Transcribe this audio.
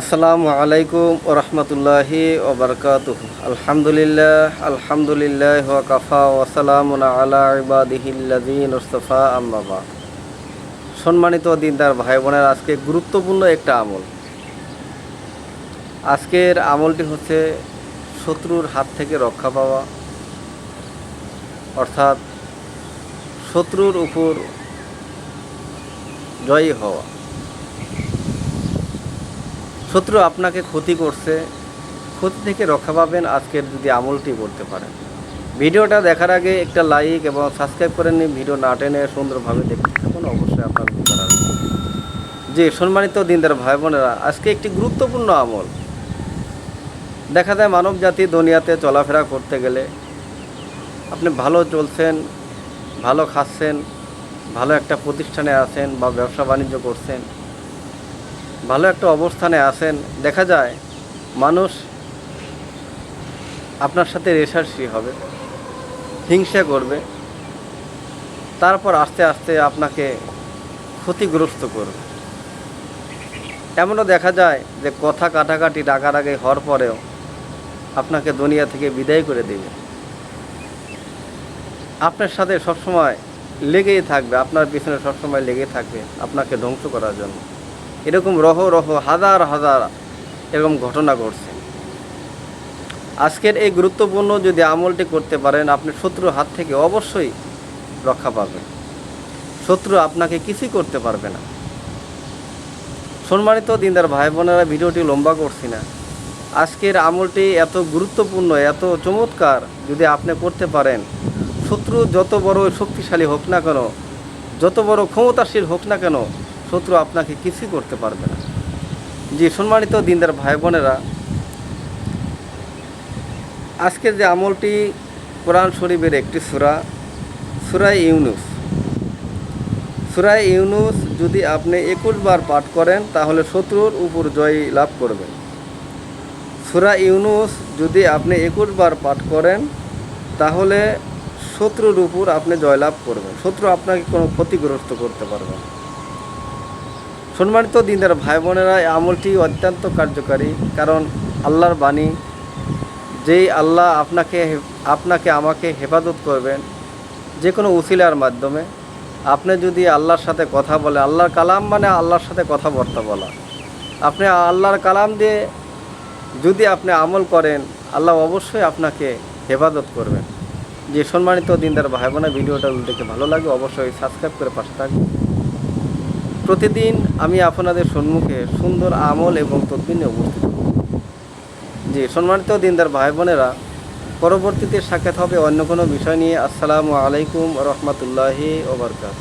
আসসালামু আলাইকুম ওরহমতুল্লাহি ওবরকাত আলহামদুলিল্লাহ আলহামদুলিল্লাহ ওয়াকাফা ওয়াসালামুন আলা ইবাদিহিল্লাযিন মুস্তাফা আম্মাবা সম্মানিত দিনদার ভাই বোনের আজকে গুরুত্বপূর্ণ একটা আমল। আজকের আমলটি হচ্ছে শত্রুর হাত থেকে রক্ষা পাওয়া। অর্থাৎ শত্রুর উপর জয়ী হওয়া। শত্রু আপনাকে ক্ষতি করছে, ক্ষতি থেকে রক্ষা পাবেন আজকের যদি আমলটি করতে পারেন। ভিডিওটা দেখার আগে একটা লাইক এবং সাবস্ক্রাইব করে নিন, ভিডিও না টেনে সুন্দরভাবে দেখতে থাকুন, অবশ্যই আপনার উপকার আসবে। যে সম্মানিত দিনদার ভাই বোনেরা, আজকে একটি গুরুত্বপূর্ণ আমল। দেখা যায় মানব জাতি দুনিয়াতে চলাফেরা করতে গেলে আপনি ভালো চলছেন, ভালো খাচ্ছেন, ভালো একটা প্রতিষ্ঠানে আছেন বা ব্যবসা বাণিজ্য করছেন ভালো একটা অবস্থানে আছেন, দেখা যায় মানুষ আপনার সাথে রেশারেশি হবে, হিংসা করবে, তারপর আস্তে আস্তে আপনাকে ক্ষতিগ্রস্ত করবে। এমনও দেখা যায় যে কথা কাটাকাটি ডাকাডাকি হওয়ার পরেও আপনাকে দুনিয়া থেকে বিদায় করে দেবে। আপনার সাথে সবসময় লেগেই থাকবে, আপনার পিছনে সবসময় লেগে থাকবে আপনাকে ধ্বংস করার জন্য। এরকম রহ রহ হাজার হাজার এরকম ঘটনা ঘটছে। আজকের এই গুরুত্বপূর্ণ যদি আমলটি করতে পারেন, আপনি শত্রুর হাত থেকে অবশ্যই রক্ষা পাবেন। শত্রু আপনাকে কিছুই করতে পারবে না। সম্মানিত দিনদার ভাই বোনেরা ভিডিওটি লম্বা করছি না। আজকের আমলটি এত গুরুত্বপূর্ণ, এত চমৎকার যদি আপনি করতে পারেন, শত্রু যত বড় শক্তিশালী হোক না কেন, যত বড় ক্ষমতাশীল হোক না কেন শত্রু আপনাকে কিছুই করতে পারবে না। যে সম্মানিত দিনদার ভাই বোনেরা আজকের যে আমলটি কোরআন শরীফের একটি সুরা সুরাই ইউনুস। সুরাই ইউনুস যদি আপনি একুশ বার পাঠ করেন, তাহলে শত্রুর উপর জয় লাভ করবেন। সুরা ইউনুস যদি আপনি একুশ বার পাঠ করেন, তাহলে শত্রুর উপর আপনি জয়লাভ করবেন। শত্রু আপনাকে কোনো ক্ষতিগ্রস্ত করতে পারবে না। সম্মানিত দিনদার ভাই বোনেরা, এই আমলটি অত্যন্ত কার্যকারী, কারণ আল্লাহর বাণী, যেই আল্লাহ আপনাকে আপনাকে আমাকে হেফাজত করবেন যে কোনো উসিলার মাধ্যমে, আপনি যদি আল্লাহর সাথে কথা বলে আল্লাহর কালাম মানে আল্লাহর সাথে কথাবার্তা বলা। আপনি আল্লাহর কালাম দিয়ে যদি আপনি আমল করেন, আল্লাহ অবশ্যই আপনাকে হেফাজত করবেন। যে সম্মানিত দিনদার ভাই বোনা ভিডিওটা দেখে ভালো লাগে, অবশ্যই সাবস্ক্রাইব করে পাশে থাকবেন। প্রতিদিন আমি আপনাদের সম্মুখে সুন্দর আমল এবং তদ্বিন উপস্থিত। জি, সম্মানিত দিনদার ভাই বোনেরা, পরবর্তীতে সাক্ষাৎ হবে অন্য কোনো বিষয় নিয়ে আসসালামু আলাইকুম রহমতুল্লাহি ওবরকাত